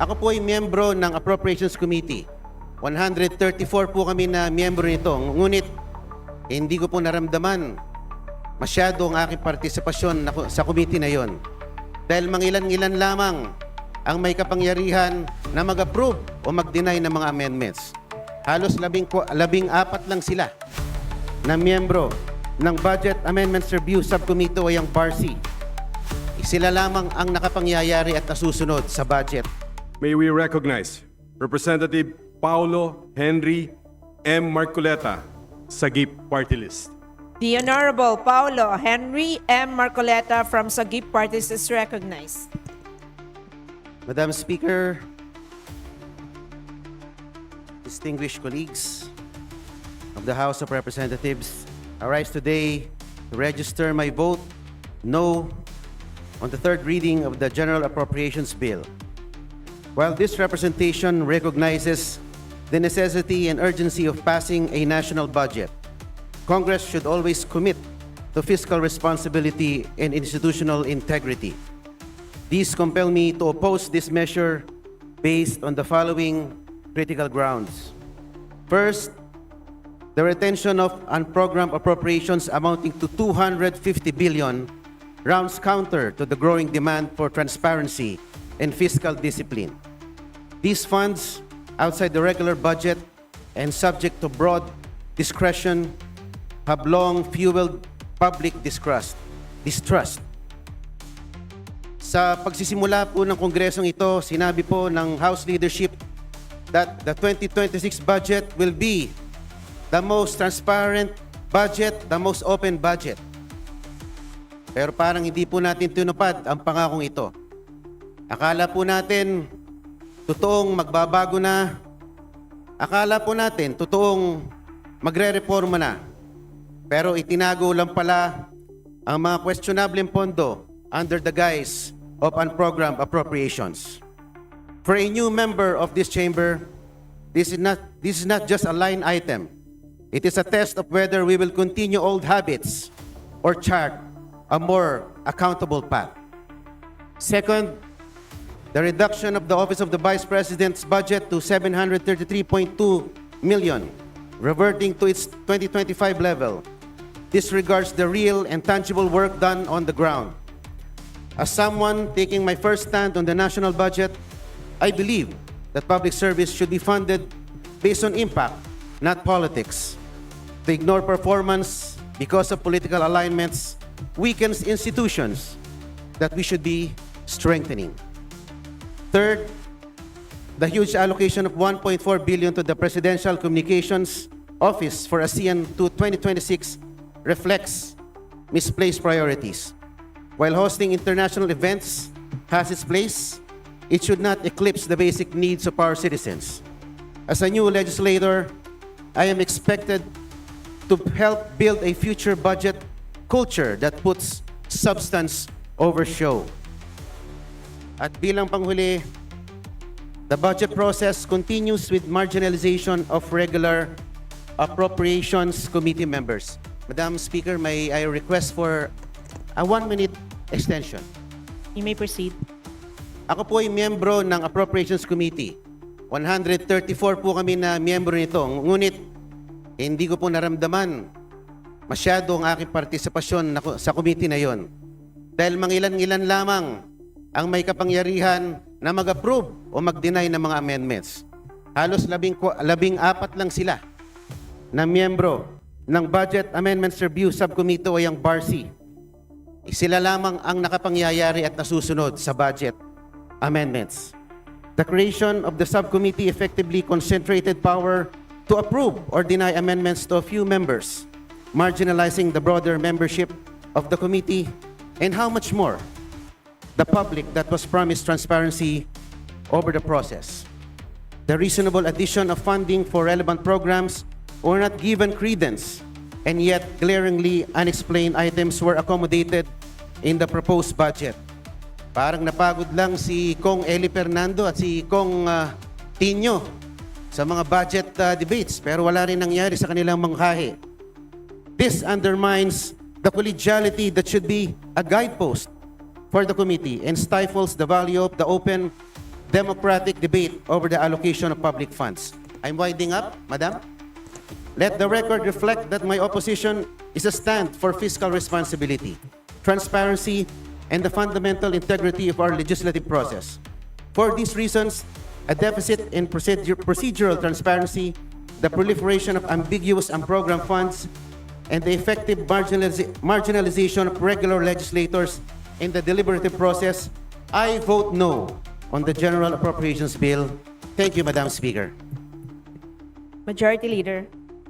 Ako po ay miyembro ng Appropriations Committee. 134 po kami na miyembro nito. Ngunit, hindi ko po naramdaman masyado ang aking partisipasyon sa committee na yon. Dahil mangilan-ilan lamang ang may kapangyarihan na mag-approve o mag-deny ng mga amendments. Halos labing, labing apat lang sila na miyembro ng Budget Amendments Review Subcommittee o yung BARC. Sila lamang ang nakapangyayari at nasusunod sa budget. May we recognize Representative Paulo Henry M. Marcoleta, Sagip Party List. The Honorable Paulo Henry M. Marcoleta from Sagip Parties is recognized. Madam Speaker, distinguished colleagues of the House of Representatives, I rise today to register my vote no on the third reading of the General Appropriations Bill. While this representation recognizes the necessity and urgency of passing a national budget, Congress should always commit to fiscal responsibility and institutional integrity. These compel me to oppose this measure based on the following critical grounds. First, the retention of unprogrammed appropriations amounting to 250 billion rounds counter to the growing demand for transparency and fiscal discipline. These funds, outside the regular budget and subject to broad discretion, have long fueled public distrust. distrust. Sa pagsisimula po ng kongresong ito, sinabi po ng House leadership that the 2026 budget will be the most transparent budget, the most open budget. Pero parang hindi po natin tinupad ang pangakong ito. Akala po natin totoong magbabago na. Akala po natin totoong magre-reforma na. Pero itinago lang pala ang mga questionable pondo under the guise of unprogrammed appropriations. For a new member of this chamber, this is not this is not just a line item. It is a test of whether we will continue old habits or chart a more accountable path. Second, the reduction of the Office of the Vice President's budget to 733.2 million, reverting to its 2025 level, disregards the real and tangible work done on the ground. As someone taking my first stand on the national budget, I believe that public service should be funded based on impact, not politics. To ignore performance because of political alignments weakens institutions that we should be strengthening. Third, the huge allocation of 1.4 billion to the Presidential Communications Office for ASEAN to 2026 reflects misplaced priorities. While hosting international events has its place, it should not eclipse the basic needs of our citizens. As a new legislator, I am expected to help build a future budget culture that puts substance over show. At bilang panghuli, the budget process continues with marginalization of regular appropriations committee members. Madam Speaker, may I request for a one-minute extension? You may proceed. Ako po ay miyembro ng Appropriations Committee. 134 po kami na miyembro nito. Ngunit, hindi ko po naramdaman masyado ang aking partisipasyon na- sa committee na yon. Dahil mangilan-ilan lamang ang may kapangyarihan na mag-approve o mag-deny ng mga amendments. Halos labing, labing apat lang sila na miyembro ng Budget Amendments Review Subcommittee o yung BARC. Sila lamang ang nakapangyayari at nasusunod sa budget amendments. The creation of the subcommittee effectively concentrated power to approve or deny amendments to a few members, marginalizing the broader membership of the committee, and how much more the public that was promised transparency over the process. The reasonable addition of funding for relevant programs were not given credence, and yet glaringly unexplained items were accommodated in the proposed budget. Parang napagod lang si Kong Eli Fernando at si Kong ah, Tinyo sa mga budget ah, debates pero wala rin nangyari sa kanilang mangkahi. This undermines the collegiality that should be a guidepost for the committee and stifles the value of the open democratic debate over the allocation of public funds. I'm winding up, Madam. Let the record reflect that my opposition is a stand for fiscal responsibility, transparency, and the fundamental integrity of our legislative process. For these reasons, a deficit in procedure- procedural transparency, the proliferation of ambiguous and program funds, and the effective marginaliza- marginalization of regular legislators in the deliberative process, I vote no on the General Appropriations Bill. Thank you, Madam Speaker. Majority Leader.